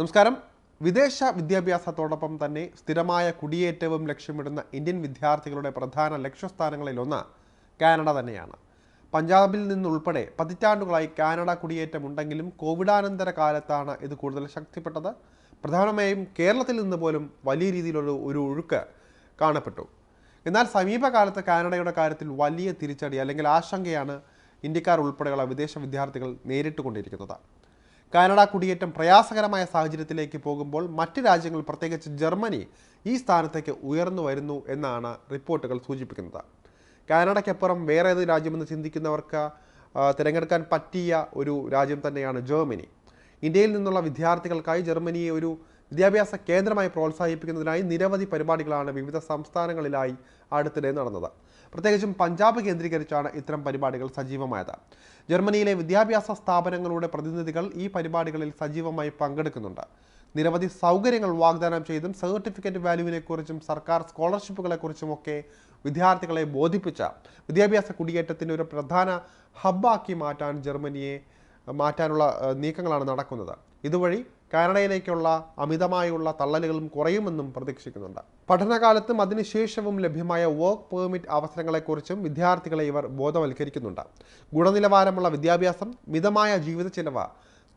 നമസ്കാരം. വിദേശ വിദ്യാഭ്യാസത്തോടൊപ്പം തന്നെ സ്ഥിരമായ കുടിയേറ്റവും ലക്ഷ്യമിടുന്ന ഇന്ത്യൻ വിദ്യാർത്ഥികളുടെ പ്രധാന ലക്ഷ്യസ്ഥാനങ്ങളിലൊന്ന് കാനഡ തന്നെയാണ്. പഞ്ചാബിൽ നിന്നുൾപ്പെടെ പതിറ്റാണ്ടുകളായി കാനഡ കുടിയേറ്റമുണ്ടെങ്കിലും കോവിഡാനന്തര കാലത്താണ് ഇത് കൂടുതൽ ശക്തിപ്പെട്ടത്. പ്രധാനമായും കേരളത്തിൽ നിന്ന് പോലും വലിയ രീതിയിലുള്ള ഒരു ഒഴുക്ക് കാണപ്പെട്ടു. എന്നാൽ സമീപകാലത്ത് കാനഡയുടെ കാര്യത്തിൽ വലിയ തിരിച്ചടി അല്ലെങ്കിൽ ആശങ്കയാണ് ഇന്ത്യക്കാർ ഉൾപ്പെടെയുള്ള വിദേശ വിദ്യാർത്ഥികൾ നേരിട്ടുകൊണ്ടിരിക്കുന്നത്. കാനഡ കുടിയേറ്റം പ്രയാസകരമായ സാഹചര്യത്തിലേക്ക് പോകുമ്പോൾ മറ്റ് രാജ്യങ്ങൾ പ്രത്യേകിച്ച് ജർമ്മനി ഈ സ്ഥാനത്തേക്ക് ഉയർന്നു വരുന്നു എന്നാണ് റിപ്പോർട്ടുകൾ സൂചിപ്പിക്കുന്നത്. കാനഡയ്ക്കപ്പുറം വേറെ ഏത് രാജ്യമെന്ന് ചിന്തിക്കുന്നവർക്ക് തിരഞ്ഞെടുക്കാൻ പറ്റിയ ഒരു രാജ്യം തന്നെയാണ് ജർമ്മനി. ഇന്ത്യയിൽ നിന്നുള്ള വിദ്യാർത്ഥികൾക്കായി ജർമ്മനിയെ ഒരു വിദ്യാഭ്യാസ കേന്ദ്രമായി പ്രോത്സാഹിപ്പിക്കുന്നതിനായി നിരവധി പരിപാടികളാണ് വിവിധ സംസ്ഥാനങ്ങളിലായി അടുത്തിടെ നടന്നത്. പ്രത്യേകിച്ചും പഞ്ചാബ് കേന്ദ്രീകരിച്ചാണ് ഇത്തരം പരിപാടികൾ സജീവമായത്. ജർമ്മനിയിലെ വിദ്യാഭ്യാസ സ്ഥാപനങ്ങളുടെ പ്രതിനിധികൾ ഈ പരിപാടികളിൽ സജീവമായി പങ്കെടുക്കുന്നുണ്ട്. നിരവധി സൗകര്യങ്ങൾ വാഗ്ദാനം ചെയ്തും സർട്ടിഫിക്കറ്റ് വാല്യൂവിനെക്കുറിച്ചും സർക്കാർ സ്കോളർഷിപ്പുകളെക്കുറിച്ചുമൊക്കെ വിദ്യാർത്ഥികളെ ബോധിപ്പിച്ച വിദ്യാഭ്യാസ കുടിയേറ്റത്തിന്റെ ഒരു പ്രധാന ഹബ്ബാക്കി മാറ്റാൻ ജർമ്മനിയെ മാറ്റാനുള്ള നീക്കങ്ങളാണ് നടക്കുന്നത്. ഇതുവഴി കാനഡയിലേക്കുള്ള അമിതമായുള്ള തള്ളലുകളും കുറയുമെന്നും പ്രതീക്ഷിക്കുന്നുണ്ട്. പഠനകാലത്തും അതിനുശേഷവും ലഭ്യമായ വർക്ക് പെർമിറ്റ് അവസരങ്ങളെക്കുറിച്ചും വിദ്യാർത്ഥികളെ ഇവർ ബോധവൽക്കരിക്കുന്നുണ്ട്. ഗുണനിലവാരമുള്ള വിദ്യാഭ്യാസം മിതമായ ജീവിത ചെലവ്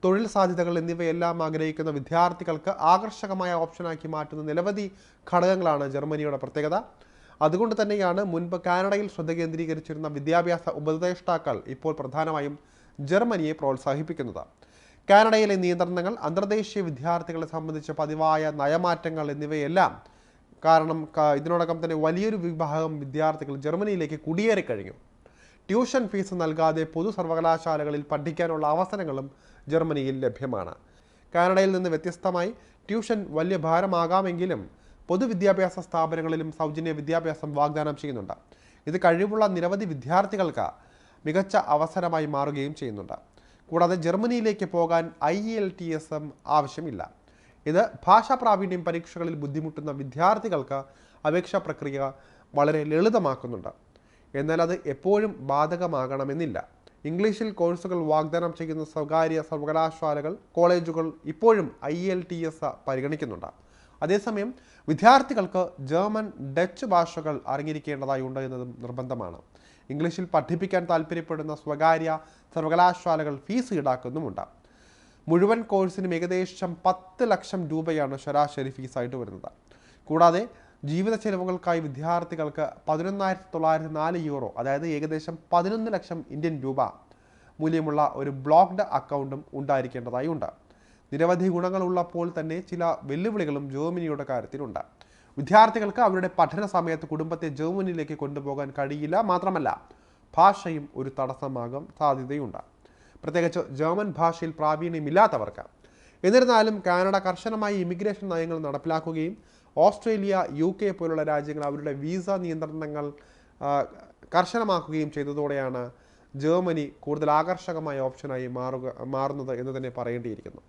തൊഴിൽ സാധ്യതകൾ എന്നിവയെല്ലാം ആഗ്രഹിക്കുന്ന വിദ്യാർത്ഥികൾക്ക് ആകർഷകമായ ഓപ്ഷനാക്കി മാറ്റുന്ന നിരവധി ഘടകങ്ങളാണ് ജർമ്മനിയുടെ പ്രത്യേകത. അതുകൊണ്ട് തന്നെയാണ് മുൻപ് കാനഡയിൽ ശ്രദ്ധ കേന്ദ്രീകരിച്ചിരുന്ന വിദ്യാഭ്യാസ ഉപദേഷ്ടാക്കൾ ഇപ്പോൾ പ്രധാനമായും ജർമ്മനിയെ പ്രോത്സാഹിപ്പിക്കുന്നത്. കാനഡയിലെ നിയന്ത്രണങ്ങൾ അന്തർദേശീയ വിദ്യാർത്ഥികളെ സംബന്ധിച്ച പതിവായ നയമാറ്റങ്ങൾ എന്നിവയെല്ലാം കാരണം ഇതിനോടകം തന്നെ വലിയൊരു വിഭാഗം വിദ്യാർത്ഥികൾ ജർമ്മനിയിലേക്ക് കുടിയേറി കഴിഞ്ഞു. ട്യൂഷൻ ഫീസ് നൽകാതെ പൊതു സർവകലാശാലകളിൽ പഠിക്കാനുള്ള അവസരങ്ങളും ജർമ്മനിയിൽ ലഭ്യമാണ്. കാനഡയിൽ നിന്ന് വ്യത്യസ്തമായി ട്യൂഷൻ വലിയ ഭാരമാകാമെങ്കിലും പൊതുവിദ്യാഭ്യാസ സ്ഥാപനങ്ങളിലും സൗജന്യ വിദ്യാഭ്യാസം വാഗ്ദാനം ചെയ്യുന്നുണ്ട്. ഇത് കഴിവുള്ള നിരവധി വിദ്യാർത്ഥികൾക്ക് മികച്ച അവസരമായി മാറുകയും ചെയ്യുന്നുണ്ട്. കൂടാതെ ജർമ്മനിയിലേക്ക് പോകാൻ ഐ എൽ ടി എസ് എം ആവശ്യമില്ല. ഇത് ഭാഷാ പ്രാവീണ്യം പരീക്ഷകളിൽ ബുദ്ധിമുട്ടുന്ന വിദ്യാർത്ഥികൾക്ക് അപേക്ഷാ പ്രക്രിയ വളരെ ലളിതമാക്കുന്നുണ്ട്. എന്നാൽ അത് എപ്പോഴും ബാധകമാകണമെന്നില്ല. ഇംഗ്ലീഷിൽ കോഴ്സുകൾ വാഗ്ദാനം ചെയ്യുന്ന സ്വകാര്യ സർവകലാശാലകൾ കോളേജുകൾ ഇപ്പോഴും ഐ എൽ ടി എസ് പരിഗണിക്കുന്നുണ്ട്. അതേസമയം വിദ്യാർത്ഥികൾക്ക് ജർമ്മൻ ഡച്ച് ഭാഷകൾ അറിഞ്ഞിരിക്കേണ്ടതായി ഉണ്ട് എന്നതും നിർബന്ധമാണ്. ഇംഗ്ലീഷിൽ പഠിപ്പിക്കാൻ താല്പര്യപ്പെടുന്ന സ്വകാര്യ സർവകലാശാലകൾ ഫീസ് ഈടാക്കുന്നുമുണ്ട്. മുഴുവൻ കോഴ്സിനും ഏകദേശം പത്ത് ലക്ഷം രൂപയാണ് ശരാശരി ഫീസായിട്ട് വരുന്നത്. കൂടാതെ ജീവിത ചെലവുകൾക്കായി വിദ്യാർത്ഥികൾക്ക് പതിനൊന്നായിരത്തി തൊള്ളായിരത്തി നാല് യൂറോ അതായത് ഏകദേശം പതിനൊന്ന് ലക്ഷം ഇന്ത്യൻ രൂപ മൂല്യമുള്ള ഒരു ബ്ലോക്ക്ഡ് അക്കൗണ്ടും ഉണ്ടായിരിക്കേണ്ടതായി ഉണ്ട് നിരവധി ഗുണങ്ങളുള്ളപ്പോൾ തന്നെ ചില വെല്ലുവിളികളും ജോമിനിയുടെ കാര്യത്തിലുണ്ട്. വിദ്യാർത്ഥികൾക്ക് അവരുടെ പഠന സമയത്ത് കുടുംബത്തെ ജർമ്മനിയിലേക്ക് കൊണ്ടുപോകാൻ കഴിയില്ല മാത്രമല്ല ഭാഷയും ഒരു തടസ്സമാകാൻ സാധ്യതയുണ്ട്. പ്രത്യേകിച്ച് ജർമ്മൻ ഭാഷയിൽ പ്രാവീണ്യമില്ലാത്തവർക്ക്. എന്നിരുന്നാലും കാനഡ കർശനമായി ഇമിഗ്രേഷൻ നയങ്ങൾ നടപ്പിലാക്കുകയും ഓസ്ട്രേലിയ യു കെ പോലുള്ള രാജ്യങ്ങൾ അവരുടെ വീസ നിയന്ത്രണങ്ങൾ കർശനമാക്കുകയും ചെയ്തതോടെയാണ് ജർമ്മനി കൂടുതൽ ആകർഷകമായ ഓപ്ഷനായി മാറുക മാറുന്നത് എന്ന് തന്നെ പറയേണ്ടിയിരിക്കുന്നു.